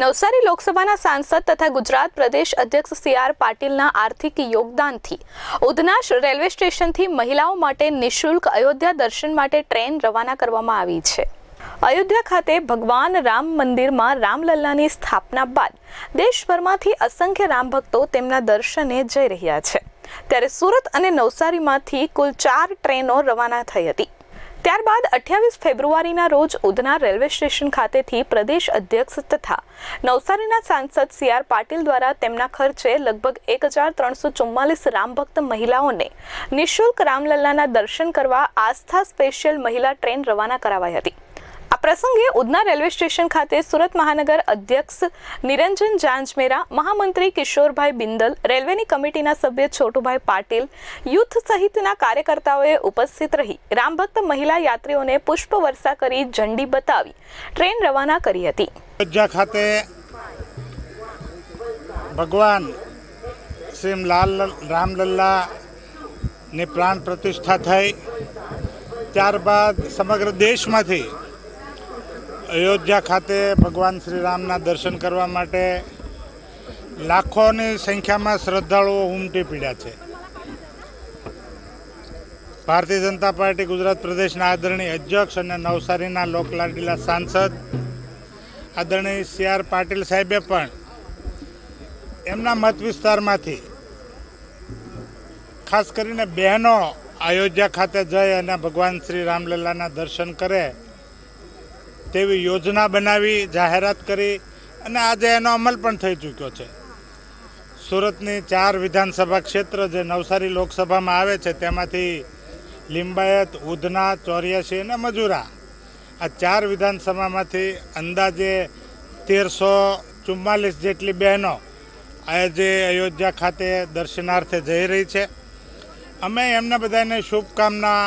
નવસારી લોકસભાના સાંસદ તથા ગુજરાત પ્રદેશ અધ્યક્ષ સી આર પાટીલના આર્થિક યોગદાનથી ઉધનાશ રેલવે સ્ટેશનથી મહિલાઓ માટે નિઃશુલ્ક અયોધ્યા દર્શન માટે ટ્રેન રવાના કરવામાં આવી છે. અયોધ્યા ખાતે ભગવાન રામ મંદિરમાં રામલલ્લાની સ્થાપના બાદ દેશભરમાંથી અસંખ્ય રામ ભક્તો તેમના દર્શને જઈ રહ્યા છે. ત્યારે સુરત અને નવસારીમાંથી કુલ ચાર ટ્રેનો રવાના થઈ હતી. ત્યારબાદ અઠ્યાવીસ ફેબ્રુઆરીના રોજ ઉધના રેલવે સ્ટેશન ખાતેથી પ્રદેશ અધ્યક્ષ તથા નવસારીના સાંસદ સી આર પાટીલ દ્વારા તેમના ખર્ચે લગભગ એક હજાર ત્રણસો ચુમ્માલીસ રામભક્ત મહિલાઓને નિઃશુલ્ક રામલલ્લાના દર્શન કરવા આસ્થા સ્પેશિયલ મહિલા ટ્રેન રવાના કરાવાઈ હતી. પ્રસંગે ઉધના રેલવે સ્ટેશન ખાતે સુરત મહાનગર અધ્યક્ષ નિરંજન જાંજમેરા, મહામંત્રી કિશોરભાઈ બિંદલ, રેલવેની કમિટીના સભ્ય છોટુભાઈ પાટીલ, યુથ સહિતના કાર્યકર્તાઓએ ઉપસ્થિત રહી રામભક્ત મહિલા યાત્રીઓને પુષ્પ વર્ષા કરી ઝંડી બતાવી ટ્રેન રવાના કરી હતી. ખાતે ભગવાન શ્રી લાલ રામલલ્લાની પ્રાણ પ્રતિષ્ઠા થઈ. ત્યારબાદ સમગ્ર દેશમાંથી અયોધ્યા ખાતે ભગવાન શ્રી રામના દર્શન કરવા માટે લાખોની સંખ્યામાં શ્રદ્ધાળુઓ ઉમટી પડ્યા છે. ભારતીય જનતા પાર્ટી ગુજરાત પ્રદેશના આદરણીય અધ્યક્ષ અને નવસારીના લોકલાડીલા સાંસદ આદરણીય સી આર પાટીલ સાહેબે પણ એમના મત વિસ્તારમાંથી ખાસ કરીને બહેનો અયોધ્યા ખાતે જઈ અને ભગવાન શ્રી રામલલ્લાના દર્શન કરે તેવી યોજના બનાવી, જાહેરાત કરી અને આજે એનો અમલ પણ થઈ ચૂક્યો છે. સુરતની ચાર વિધાનસભા ક્ષેત્ર જે નવસારી લોકસભામાં આવે છે, તેમાંથી લિંબાયત, ઉધના, ચોર્યાસી અને મજુરા આ ચાર વિધાનસભામાંથી અંદાજે તેરસો ચુમ્માલીસ જેટલી બહેનો આજે અયોધ્યા ખાતે દર્શનાર્થે જઈ રહી છે. અમે એમને બધાને શુભકામના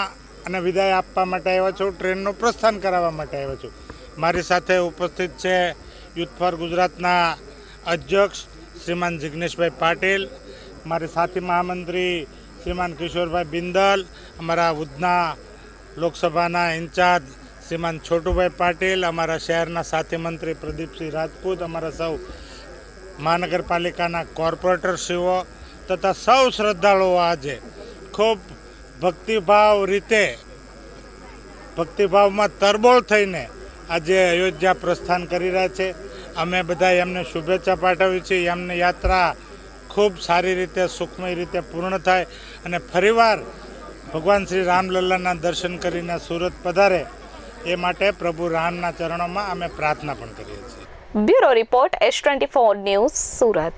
અને વિદાય આપવા માટે આવ્યા છું, ટ્રેનનું પ્રસ્થાન કરાવવા માટે આવ્યો છું. મારી સાથે ઉપસ્થિત છે યુથ ફોર ગુજરાતના અધ્યક્ષ શ્રીમાન જિગ્નેશભાઈ પાટીલ, મારી સાથી મહામંત્રી શ્રીમાન કિશોરભાઈ બિંદલ, અમારા ઉધના લોકસભાના ઇન્ચાર્જ શ્રીમાન છોટુભાઈ પાટીલ, અમારા શહેરના સાથી મંત્રી પ્રદીપસિંહ રાજપૂત, અમારા સૌ મહાનગરપાલિકાના કોર્પોરેટરશ્રીઓ તથા સૌ શ્રદ્ધાળુઓ આજે ખૂબ ભક્તિભાવ રીતે ભક્તિભાવમાં તરબોળ થઈને આજે અયોધ્યા પ્રસ્થાન કરી રહ્યા છે. અમે બધા એમને શુભેચ્છા પાઠવી છીએ એમની યાત્રા ખૂબ સારી રીતે સુખમય રીતે પૂર્ણ થાય અને ફરીવાર ભગવાન શ્રી રામલલ્લાના દર્શન કરીને સુરત પધારે. એ માટે પ્રભુ રામના ચરણોમાં અમે પ્રાર્થના પણ કરીએ છીએ. Bureau report S twenty four news Surat.